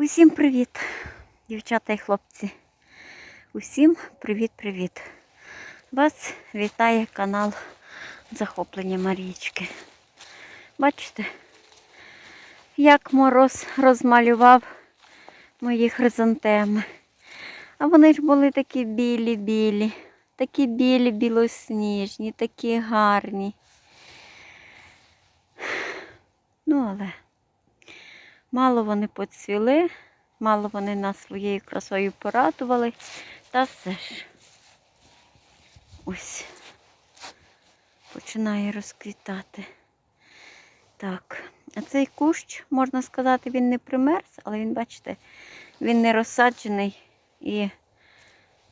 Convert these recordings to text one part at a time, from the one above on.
Усім привіт, дівчата і хлопці. Усім привіт-привіт. Вас вітає канал Захоплення Марічки. Бачите, як мороз розмалював мої хризантеми. А вони ж були такі білі-білі, такі білі білосніжні, такі гарні. Ну, але Мало вони поцвіли, мало вони нас своєю красою порадували. Та все ж ось починає розквітати. Так, а цей кущ, можна сказати, він не примерз, але він, бачите, він не розсаджений і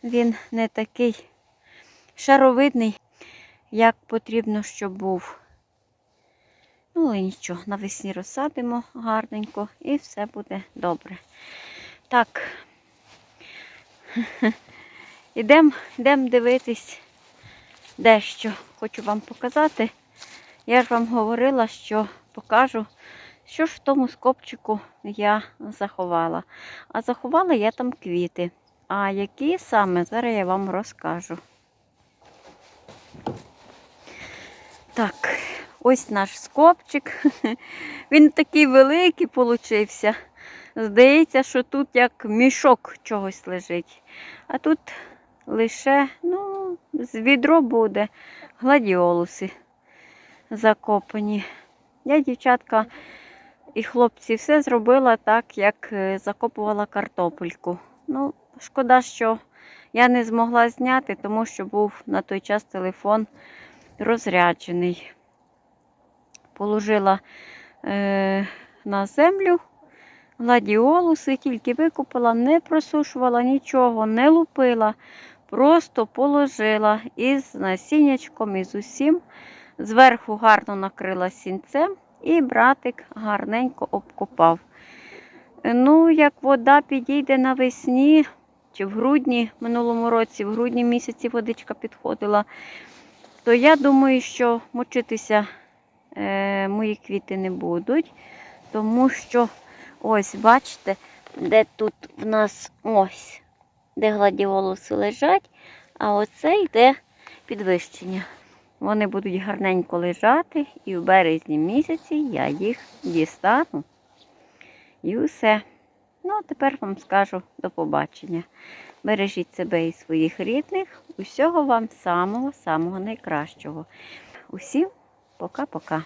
він не такий шаровидний, як потрібно, щоб був. Ну, але нічого, навесні розсадимо гарненько і все буде добре. Так, ідемо йдем дивитись дещо. Хочу вам показати. Я ж вам говорила, що покажу, що ж в тому скопчику я заховала. А заховала я там квіти. А які саме, зараз я вам розкажу. Так. Ось наш скопчик. Він такий великий получився. Здається, що тут як мішок чогось лежить. А тут лише, ну, з відро буде гладіолуси закопані. Я, дівчатка і хлопці, все зробила так, як е, закопувала картопельку. Ну, шкода, що я не змогла зняти, тому що був на той час телефон розряджений положила е, на землю гладіолуси, тільки викупила, не просушувала нічого, не лупила, просто положила із насіннячком, із усім. Зверху гарно накрила сінцем і братик гарненько обкопав. Ну, як вода підійде навесні, чи в грудні, минулому році, в грудні місяці водичка підходила, то я думаю, що мочитися мої квіти не будуть, тому що ось, бачите, де тут в нас ось, де гладіолуси лежать, а оце йде підвищення. Вони будуть гарненько лежати, і в березні місяці я їх дістану. І все. Ну, а тепер вам скажу до побачення. Бережіть себе і своїх рідних. Усього вам самого-самого найкращого. Усім пока-пока.